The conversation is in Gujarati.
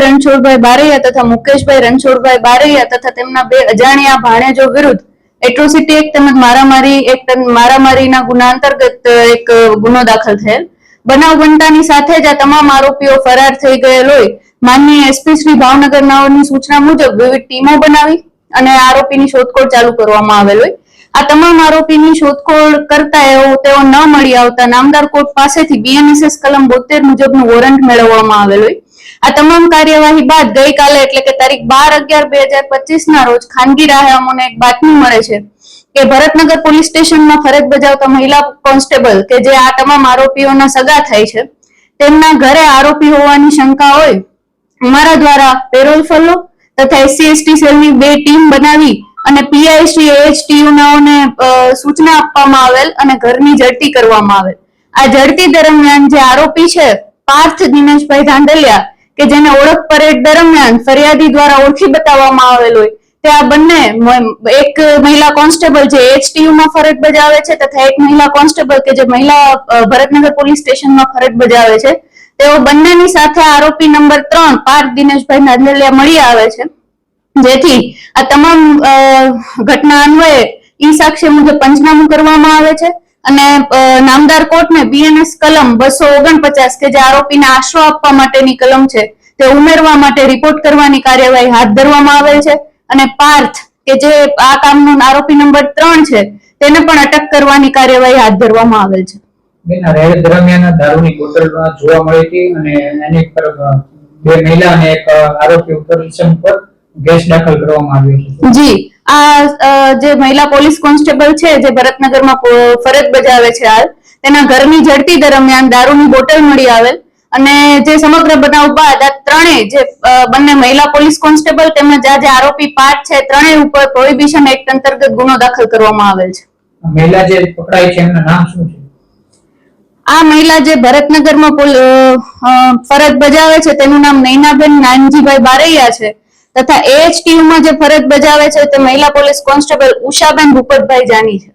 રણછોડભાઈ બારૈયા તથા મુકેશભાઈ રણછોડભાઈ બારૈયા તથા તેમના બે અજાણ્યા ભાણેજો વિરુદ્ધ એટ્રોસિટી એક તેમજ મારામારી એક મારામારીના ગુના અંતર્ગત એક ગુનો દાખલ થયેલ. બનાવ બનતાની સાથે જ આ તમામ આરોપીઓ ફરાર થઈ ગયેલ હોય માનનીય એસપી શ્રી ભાવનગર નાઓની સૂચના મુજબ વિવિધ ટીમો બનાવી અને આરોપીની શોધખોળ ચાલુ કરવામાં આવેલ હોય. આ તમામ આરોપીની શોધખોળ કરતા એવો તેઓ ન મળી આવતા નામદાર કોર્ટ પાસેથી બીએનએસએસ કલમ બોતેર મુજબનું વોરંટ મેળવવામાં આવેલ હોય. આ તમામ કાર્યવાહી બાદ ગઈકાલે એટલે કે તારીખ બાર અગિયાર બે હજાર પચીસ ના રોજ ખાનગી રાહે અમને એક બાતમી મળે છે કે ભરતનગર પોલીસ સ્ટેશનમાં ફરજ બજાવતા મહિલા કોન્સ્ટેબલ કે જે આ તમામ આરોપીઓના સગા થાય છે, તેમના ઘરે આરોપી હોવાની શંકા હોય અમારા દ્વારા પેરોલ ફલો તથા એસસી એસટી સેલની બે ટીમ બનાવી અને પીઆઈસી એએચટીયુનાઓને સૂચના આપવામાં આવેલ અને ઘરની ઝડપી કરવામાં આવેલ. આ ઝડપી દરમિયાન જે આરોપી છે, પાર્થ દિનેશભાઈ ધાંધલિયા કે જેને ઓળખ પરેડ દરમિયાન ફરિયાદી દ્વારા ઓળખી બતાવવામાં આવેલ હોય, તે આ બંને એક મહિલા કોન્સ્ટેબલ જે એચટીયુમાં ફરજ બજાવે છે તથા એક મહિલા કોન્સ્ટેબલ કે જે મહિલા ભરતનગર પોલીસ સ્ટેશનમાં ફરજ બજાવે છે તેઓ બંનેની સાથે આરોપી નંબર ત્રણ પાર્થ દિનેશભાઈ નાંદલિયા મળી આવે છે. જેથી આ તમામ ઘટના અન્વયે ઈ સાક્ષી મુજબ પંચનામું કરવામાં આવે છે અને નામદાર કોર્ટને બીએનએસ કલમ બસો ઓગણપચાસ કે જે આરોપીને આશરો આપવા માટેની કલમ છે તે ઉમેરવા માટે રિપોર્ટ કરવાની કાર્યવાહી હાથ ધરવામાં આવેલ છે અને પાર્થ, કે જે આ કામનો આરોપી નંબર ત્રણ છે, તેને પણ અટક કરવાની કાર્યવાહી હાથ ધરવામાં આવેલ છે. બેન રેડ દરમિયાન દારૂની બોટલ જોવા મળી હતી અને એની પર બે મહિલા અને એક આરોપી ઉપર ઇસમ પર કેસ દાખલ કરવામાં આવ્યો છે. જી આ જે મહિલા પોલીસ કોન્સ્ટેબલ છે જે ભરતનગરમાં ફરજ બજાવે છે હાલ તેના ઘરની ઝડપી દરમિયાન દારૂની બોટલ મળી આવેલ અને જે સમગ્ર બનાવ બાદ આ ત્રણેય જે બંને મહિલા પોલીસ કોન્સ્ટેબલ તેમજ આ જે આરોપી પાર્ટ છે ત્રણેય ઉપર પ્રોહિબિશન એક્ટ અંતર્ગત ગુનો દાખલ કરવામાં આવેલ છે. મહિલા જે પકડાઈ છે એમનું નામ શું છે? આ મહિલા જે ભરતનગરમાં ફરજ બજાવે છે, તેનું નામ નૈનાબેન નાનજીભાઈ બારૈયા છે. તથા એએચટીયુમાં જે ફરજ બજાવે છે, તે મહિલા પોલીસ કોન્સ્ટેબલ ઉષાબેન ભૂપતભાઈ જાની છે.